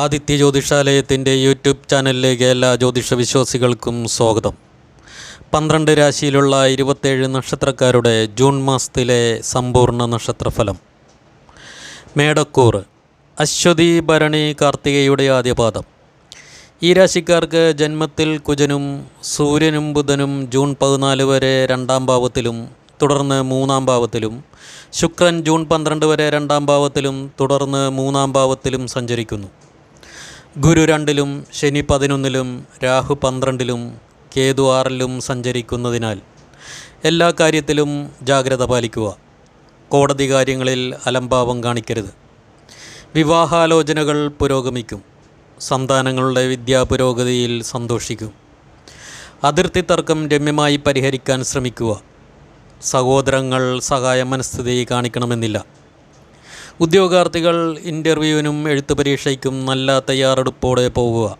Aditya ജ്യോതിഷാലയത്തിന്റെ YouTube ചാനലിലേക്ക് എല്ലാ ജ്യോതിഷ വിശ്വാസികൾക്കും സ്വാഗതം. പന്ത്രണ്ട് രാശിയിലുള്ള ഇരുപത്തേഴ് നക്ഷത്രക്കാരുടെ ജൂൺ മാസത്തിലെ സമ്പൂർണ നക്ഷത്രഫലം. മേടക്കൂർ അശ്വതി ഭരണി കാർത്തികയുടെ ആദ്യപാദം. ഈ രാശിക്കാർക്ക് ജന്മത്തിൽ കുജനും സൂര്യനും ബുധനും ജൂൺ പതിനാല് വരെ രണ്ടാം ഭാവത്തിലും തുടർന്ന് മൂന്നാം ഭാവത്തിലും ശുക്രൻ ജൂൺ പന്ത്രണ്ട് വരെ രണ്ടാം ഭാവത്തിലും തുടർന്ന് മൂന്നാം ഭാവത്തിലും സഞ്ചരിക്കുന്നു. ഗുരു രണ്ടിലും ശനി പതിനൊന്നിലും രാഹു പന്ത്രണ്ടിലും കേതു ആറിലും സഞ്ചരിക്കുന്നതിനാൽ എല്ലാ കാര്യത്തിലും ജാഗ്രത പാലിക്കുക. കോടതി കാര്യങ്ങളിൽ അലംഭാവം കാണിക്കരുത്. വിവാഹാലോചനകൾ പുരോഗമിക്കും. സന്താനങ്ങളുടെ വിദ്യാപുരോഗതിയിൽ സന്തോഷിക്കും. അതിർത്തി തർക്കം രമ്യമായി പരിഹരിക്കാൻ ശ്രമിക്കുക. സഹോദരങ്ങൾ സഹായ മനസ്ഥിതി കാണിക്കണമെന്നില്ല. ഉദ്യോഗാർത്ഥികൾ ഇന്റർവ്യൂവിനും എഴുത്തു പരീക്ഷയ്ക്കും നല്ല തയ്യാറെടുപ്പോടെ പോവുക.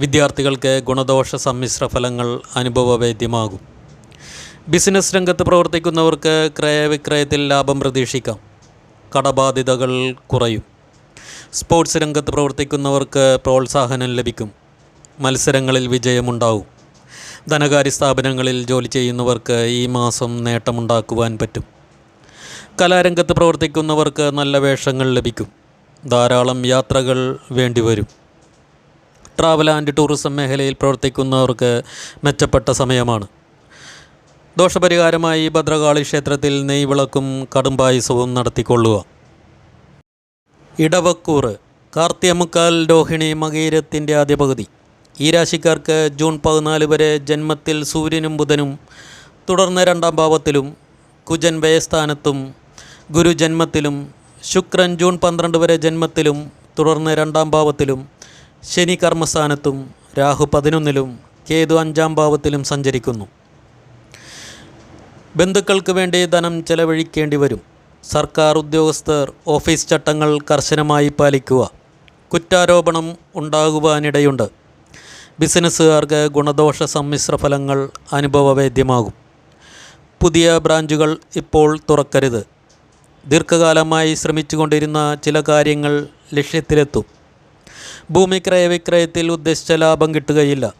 വിദ്യാർത്ഥികൾക്ക് ഗുണദോഷ സമ്മിശ്ര ഫലങ്ങൾ അനുഭവവേദ്യമാകും. ബിസിനസ് രംഗത്ത് പ്രവർത്തിക്കുന്നവർക്ക് ക്രയവിക്രയത്തിൽ ലാഭം പ്രതീക്ഷിക്കാം. കടബാധ്യതകൾ കുറയും. സ്പോർട്സ് രംഗത്ത് പ്രവർത്തിക്കുന്നവർക്ക് പ്രോത്സാഹനം ലഭിക്കും. മത്സരങ്ങളിൽ വിജയമുണ്ടാവും. ധനകാര്യ സ്ഥാപനങ്ങളിൽ ജോലി ചെയ്യുന്നവർക്ക് ഈ മാസം നേട്ടമുണ്ടാക്കുവാൻ പറ്റും. കലാരംഗത്ത് പ്രവർത്തിക്കുന്നവർക്ക് നല്ല വേഷങ്ങൾ ലഭിക്കും. ധാരാളം യാത്രകൾ വേണ്ടിവരും. ട്രാവൽ ആൻഡ് ടൂറിസം മേഖലയിൽ പ്രവർത്തിക്കുന്നവർക്ക് മെച്ചപ്പെട്ട സമയമാണ്. ദോഷപരിഹാരമായി ഭദ്രകാളി ക്ഷേത്രത്തിൽ നെയ്വിളക്കും കടുംപായസവും നടത്തിക്കൊള്ളുക. ഇടവക്കൂർ കാർത്തിയമുക്കാൽ രോഹിണി മകീരത്തിന്റെ ആദ്യ പകുതി ഈ രാശിക്കാർക്ക് ജൂൺ പതിനാല് വരെ ജന്മത്തിൽ സൂര്യനും ബുധനും തുടർന്ന് രണ്ടാം ഭാവത്തിലും കുജൻ വ്യയസ്ഥാനത്തും ഗുരു ജന്മത്തിലും ശുക്രൻ ജൂൺ പന്ത്രണ്ട് വരെ ജന്മത്തിലും തുടർന്ന് രണ്ടാം ഭാവത്തിലും ശനി കർമ്മസ്ഥാനത്തും രാഹു പതിനൊന്നിലും കേതു അഞ്ചാം ഭാവത്തിലും സഞ്ചരിക്കുന്നു. ബന്ധുക്കൾക്ക് വേണ്ടി ധനം ചെലവഴിക്കേണ്ടി വരും. സർക്കാർ ഉദ്യോഗസ്ഥർ ഓഫീസ് ചട്ടങ്ങൾ കർശനമായി പാലിക്കുക. കുറ്റാരോപണം ഉണ്ടാകുവാനിടയുണ്ട്. ബിസിനസ്സുകാർക്ക് ഗുണദോഷ സമ്മിശ്ര ഫലങ്ങൾ അനുഭവവേദ്യമാകും. പുതിയ ബ്രാഞ്ചുകൾ ഇപ്പോൾ തുറക്കരുത്. ദീർഘകാലമായി ശ്രമിച്ചുകൊണ്ടിരുന്ന ചില കാര്യങ്ങൾ ലക്ഷ്യത്തിലെത്തും. ഭൂമി ക്രയവിക്രയത്തിൽ ഉദ്ദേശിച്ച ലാഭം കിട്ടുകയില്ല.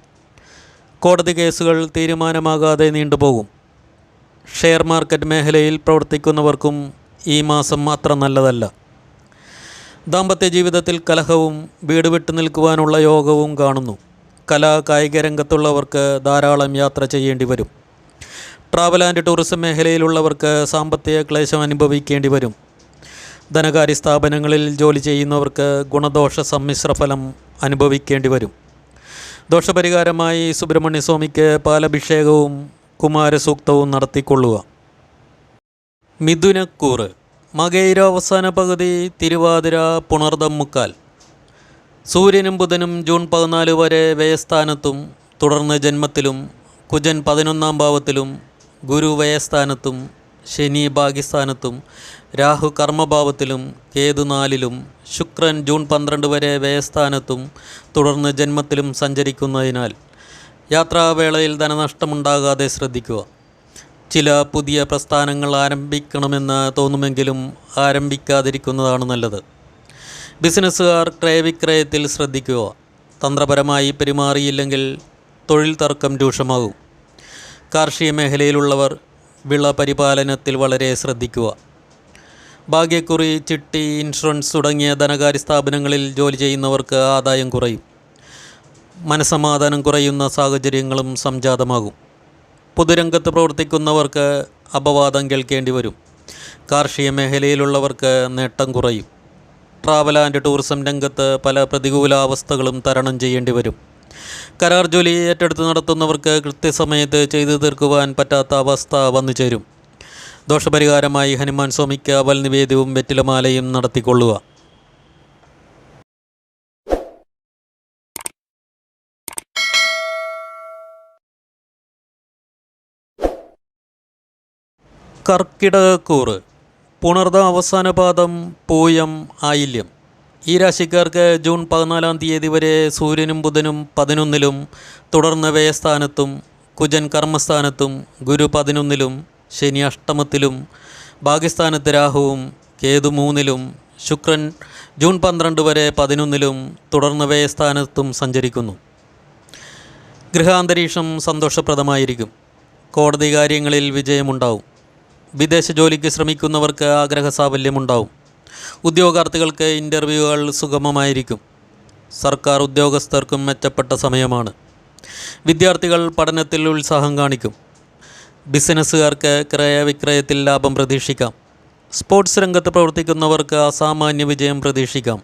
കോടതി കേസുകൾ തീരുമാനമാകാതെ നീണ്ടുപോകും. ഷെയർ മാർക്കറ്റ് മേഖലയിൽ പ്രവർത്തിക്കുന്നവർക്കും ഈ മാസം അത്ര നല്ലതല്ല. ദാമ്പത്യ ജീവിതത്തിൽ കലഹവും വീട് വിട്ടു നിൽക്കുവാനുള്ള യോഗവും കാണുന്നു. കലാ കായിക രംഗത്തുള്ളവർക്ക് ധാരാളം യാത്ര ചെയ്യേണ്ടി വരും. ട്രാവൽ ആൻഡ് ടൂറിസം മേഖലയിലുള്ളവർക്ക് സാമ്പത്തിക ക്ലേശം അനുഭവിക്കേണ്ടി വരും. ധനകാര്യ സ്ഥാപനങ്ങളിൽ ജോലി ചെയ്യുന്നവർക്ക് ഗുണദോഷ സമ്മിശ്ര ഫലം അനുഭവിക്കേണ്ടി വരും. ദോഷപരിഹാരമായി സുബ്രഹ്മണ്യ സ്വാമിക്ക് പാലഭിഷേകവും കുമാരസൂക്തവും നടത്തിക്കൊള്ളുക. മിഥുനക്കൂറ് മകയിര അവസാന പകുതി തിരുവാതിര പുണർദം മുക്കാൽ. സൂര്യനും ബുധനും ജൂൺ പതിനാല് വരെ വ്യയസ്ഥാനത്തും തുടർന്ന് ജന്മത്തിലും കുജൻ പതിനൊന്നാം ഭാവത്തിലും ഗുരു വ്യയസ്ഥാനത്തും ശനി ഭാഗ്യസ്ഥാനത്തും രാഹു കർമ്മഭാവത്തിലും കേതു നാലിലും ശുക്രൻ ജൂൺ പന്ത്രണ്ട് വരെ വ്യയസ്ഥാനത്തും തുടർന്ന് ജന്മത്തിലും സഞ്ചരിക്കുന്നതിനാൽ യാത്രാവേളയിൽ ധനനഷ്ടമുണ്ടാകാതെ ശ്രദ്ധിക്കുക. ചില പുതിയ പ്രസ്ഥാനങ്ങൾ ആരംഭിക്കണമെന്ന് തോന്നുമെങ്കിലും ആരംഭിക്കാതിരിക്കുന്നതാണ് നല്ലത്. ബിസിനസ്സുകാർ ക്രയവിക്രയത്തിൽ ശ്രദ്ധിക്കുക. തന്ത്രപരമായി പെരുമാറിയില്ലെങ്കിൽ തൊഴിൽ തർക്കം രൂക്ഷമാകും. കാർഷിക മേഖലയിലുള്ളവർ വിള പരിപാലനത്തിൽ വളരെ ശ്രദ്ധിക്കുക. ഭാഗ്യക്കുറി ചിട്ടി ഇൻഷുറൻസ് തുടങ്ങിയ ധനകാര്യ സ്ഥാപനങ്ങളിൽ ജോലി ചെയ്യുന്നവർക്ക് ആദായം കുറയും. മനസമാധാനം കുറയുന്ന സാഹചര്യങ്ങളും സംജാതമാകും. പൊതുരംഗത്ത് പ്രവർത്തിക്കുന്നവർക്ക് അപവാദം കേൾക്കേണ്ടി വരും. കാർഷിക മേഖലയിലുള്ളവർക്ക് നേട്ടം കുറയും. ട്രാവൽ ആൻഡ് ടൂറിസം രംഗത്ത് പല പ്രതികൂലാവസ്ഥകളും തരണം ചെയ്യേണ്ടി വരും. കരാർ ജോലി ഏറ്റെടുത്ത് നടത്തുന്നവർക്ക് കൃത്യസമയത്ത് ചെയ്തു തീർക്കുവാൻ പറ്റാത്ത അവസ്ഥ വന്നു ചേരും. ദോഷപരിഹാരമായി ഹനുമാൻ സ്വാമിക്ക് അവൽ നിവേദ്യവും വെറ്റിലമാലയും നടത്തിക്കൊള്ളുക. കർക്കിടകക്കൂറ്. പുണർദ അവസാന പാദം പൂയം ആയില്യം. ഈ രാശിക്കാർക്ക് ജൂൺ പതിനാലാം തീയതി വരെ സൂര്യനും ബുധനും പതിനൊന്നിലും തുടർന്ന് വ്യയസ്ഥാനത്തും കുജൻ കർമ്മസ്ഥാനത്തും ഗുരു പതിനൊന്നിലും ശനി അഷ്ടമത്തിലും ഭാഗ്യസ്ഥാനത്ത് രാഹുവും കേതു മൂന്നിലും ശുക്രൻ ജൂൺ പന്ത്രണ്ട് വരെ പതിനൊന്നിലും തുടർന്ന് വ്യയസ്ഥാനത്തും സഞ്ചരിക്കുന്നു. ഗൃഹാന്തരീക്ഷം സന്തോഷപ്രദമായിരിക്കും. കോടതി കാര്യങ്ങളിൽ വിജയമുണ്ടാവും. വിദേശ ജോലിക്ക് ശ്രമിക്കുന്നവർക്ക് ആഗ്രഹ സാഫല്യമുണ്ടാവും ഉദ്യോഗാർത്ഥികൾക്ക് ഇന്റർവ്യൂകൾ സുഗമമായിരിക്കും. സർക്കാർ ഉദ്യോഗസ്ഥർക്കും മെച്ചപ്പെട്ട സമയമാണ്. വിദ്യാർത്ഥികൾ പഠനത്തിൽ ഉത്സാഹം കാണിക്കും. ബിസിനസ്സുകാർക്ക് ക്രയവിക്രയത്തിൽ ലാഭം പ്രതീക്ഷിക്കാം. സ്പോർട്സ് രംഗത്ത് പ്രവർത്തിക്കുന്നവർക്ക് അസാമാന്യ വിജയം പ്രതീക്ഷിക്കാം.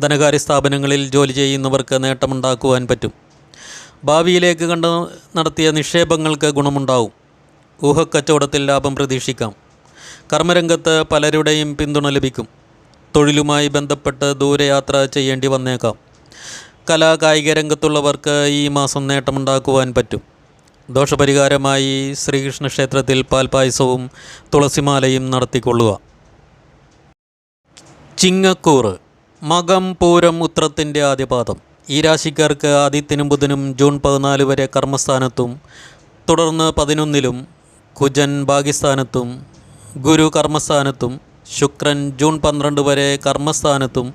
ധനകാര്യ സ്ഥാപനങ്ങളിൽ ജോലി ചെയ്യുന്നവർക്ക് നേട്ടമുണ്ടാക്കുവാൻ പറ്റും. ഭാവിയിലേക്ക് കണ്ട് നടത്തിയ നിക്ഷേപങ്ങൾക്ക് ഗുണമുണ്ടാവും. ഊഹക്കച്ചവടത്തിൽ ലാഭം പ്രതീക്ഷിക്കാം. കർമ്മരംഗത്ത് പലരുടെയും പിന്തുണ ലഭിക്കും. തൊഴിലുമായി ബന്ധപ്പെട്ട് ദൂരയാത്ര ചെയ്യേണ്ടി വന്നേക്കാം. കലാ കായിക രംഗത്തുള്ളവർക്ക് ഈ മാസം നേട്ടമുണ്ടാക്കുവാൻ പറ്റും. ദോഷപരിഹാരമായി ശ്രീകൃഷ്ണ ക്ഷേത്രത്തിൽ പാൽപായസവും തുളസിമാലയും നടത്തിക്കൊള്ളുക. ചിങ്ങക്കൂറ് മകം പൂരം ഉത്രത്തിന്റെ ആദ്യപാദം. ഈ രാശിക്കാർക്ക് ആദിത്യനും ബുധനും ജൂൺ പതിനാല് വരെ കർമ്മസ്ഥാനത്തും തുടർന്ന് പതിനൊന്നിലും കുജൻ ഭാഗ്യസ്ഥാനത്തും ഗുരു കർമ്മസ്ഥാനത്തും ശുക്രൻ ജൂൺ പന്ത്രണ്ട് വരെ കർമ്മസ്ഥാനത്തും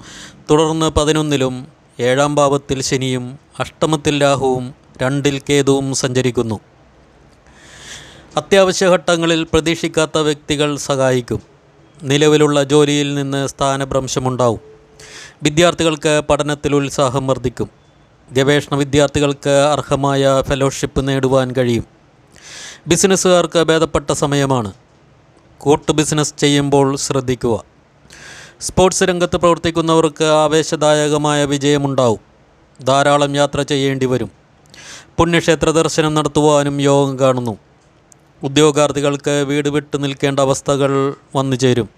തുടർന്ന് പതിനൊന്നിലും ഏഴാം ഭാവത്തിൽ ശനിയും അഷ്ടമത്തിൽ രാഹുവും രണ്ടിൽ കേതുവും സഞ്ചരിക്കുന്നു. അത്യാവശ്യ ഘട്ടങ്ങളിൽ പ്രതീക്ഷിക്കാത്ത വ്യക്തികൾ സഹായിക്കും. നിലവിലുള്ള ജോലിയിൽ നിന്ന് സ്ഥാനഭ്രംശമുണ്ടാവും. വിദ്യാർത്ഥികൾക്ക് പഠനത്തിൽ ഉത്സാഹം വർദ്ധിക്കും. ഗവേഷണ വിദ്യാർത്ഥികൾക്ക് അർഹമായ ഫെലോഷിപ്പ് നേടുവാൻ കഴിയും. ബിസിനസ്സുകാർക്ക് ഭേദപ്പെട്ട സമയമാണ്. കൂട്ട് ബിസിനസ് ചെയ്യുമ്പോൾ ശ്രദ്ധിക്കുക. സ്പോർട്സ് രംഗത്ത് പ്രവർത്തിക്കുന്നവർക്ക് ആവേശദായകമായ വിജയമുണ്ടാവും. ധാരാളം യാത്ര ചെയ്യേണ്ടി വരും. പുണ്യക്ഷേത്ര ദർശനം നടത്തുവാനും യോഗം കാണുന്നു. ഉദ്യോഗാർത്ഥികൾക്ക് വീട് വിട്ടു നിൽക്കേണ്ട അവസ്ഥകൾ വന്നു ചേരും.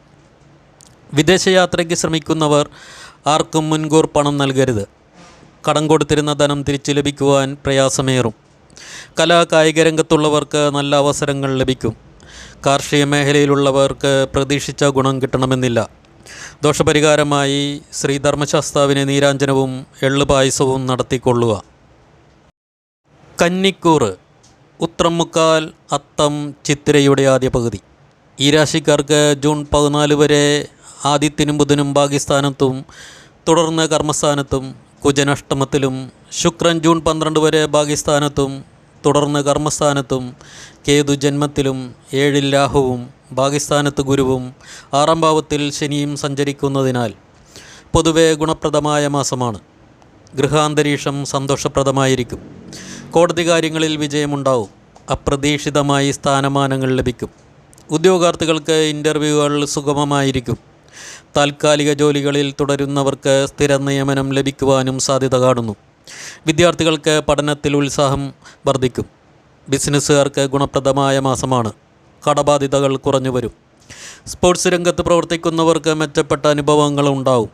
വിദേശയാത്രയ്ക്ക് ശ്രമിക്കുന്നവർ ആർക്കും മുൻകൂർ പണം നൽകരുത്. കടം കൊടുത്തിരുന്ന ധനം തിരിച്ചു ലഭിക്കുവാൻ പ്രയാസമേറും. കലാ കായിക രംഗത്തുള്ളവർക്ക് നല്ല അവസരങ്ങൾ ലഭിക്കും. കാർഷിക മേഖലയിലുള്ളവർക്ക് പ്രതീക്ഷിച്ച ഗുണം കിട്ടണമെന്നില്ല. ദോഷപരിഹാരമായി ശ്രീധർമ്മശാസ്താവിന് നീരാഞ്ജനവും എള്ളു പായസവും നടത്തിക്കൊള്ളുക. കന്നിക്കൂറ് ഉത്രമുക്കാൽ അത്തം ചിത്തിരയുടെ ആദ്യ പകുതി. ഈ രാശിക്കാർക്ക് ജൂൺ പതിനാല് വരെ ആദിത്യനും ബുധനും ഭാഗ്യസ്ഥാനത്തും തുടർന്ന് കർമ്മസ്ഥാനത്തും കുജനഷ്ടമത്തിലും ശുക്രൻ ജൂൺ പന്ത്രണ്ട് വരെ ഭാഗ്യസ്ഥാനത്തും തുടർന്ന് കർമ്മസ്ഥാനത്തും കേതു ജന്മത്തിലും ഏഴിൽ രാഹുവും ഭാഗ്യസ്ഥാനത്ത് ഗുരുവും ആറാം ഭാവത്തിൽ ശനിയും സഞ്ചരിക്കുന്നതിനാൽ പൊതുവെ ഗുണപ്രദമായ മാസമാണ്. ഗൃഹാന്തരീക്ഷം സന്തോഷപ്രദമായിരിക്കും. കോടതി കാര്യങ്ങളിൽ വിജയമുണ്ടാവും. അപ്രതീക്ഷിതമായി സ്ഥാനമാനങ്ങൾ ലഭിക്കും. ഉദ്യോഗാർത്ഥികൾക്ക് ഇന്റർവ്യൂകൾ സുഗമമായിരിക്കും. താൽക്കാലിക ജോലികളിൽ തുടരുന്നവർക്ക് സ്ഥിര നിയമനം ലഭിക്കുവാനും സാധ്യത കാണുന്നു. വിദ്യാർത്ഥികൾക്ക് പഠനത്തിൽ ഉത്സാഹം വർദ്ധിക്കും. ബിസിനസ്സുകാർക്ക് ഗുണപ്രദമായ മാസമാണ്. കടബാധ്യതകൾ കുറഞ്ഞു വരും. സ്പോർട്സ് രംഗത്ത് പ്രവർത്തിക്കുന്നവർക്ക് മെച്ചപ്പെട്ട അനുഭവങ്ങൾ ഉണ്ടാവും.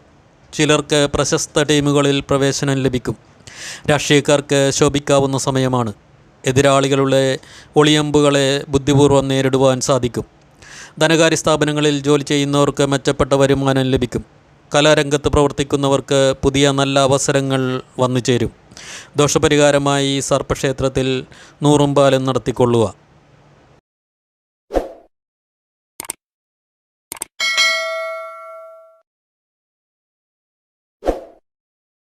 ചിലർക്ക് പ്രശസ്ത ടീമുകളിൽ പ്രവേശനം ലഭിക്കും. രാഷ്ട്രീയക്കാർക്ക് ശോഭിക്കാവുന്ന സമയമാണ്. എതിരാളികളുടെ ഒളിയമ്പുകളെ ബുദ്ധിപൂർവം നേരിടുവാൻ സാധിക്കും. ധനകാര്യ സ്ഥാപനങ്ങളിൽ ജോലി ചെയ്യുന്നവർക്ക് മെച്ചപ്പെട്ട വരുമാനം ലഭിക്കും. കലാരംഗത്ത് പ്രവർത്തിക്കുന്നവർക്ക് പുതിയ നല്ല അവസരങ്ങൾ വന്നു ചേരും ദോഷപരിഹാരമായി സർപ്പക്ഷേത്രത്തിൽ നൂറും പാലും നടത്തിക്കൊള്ളുക.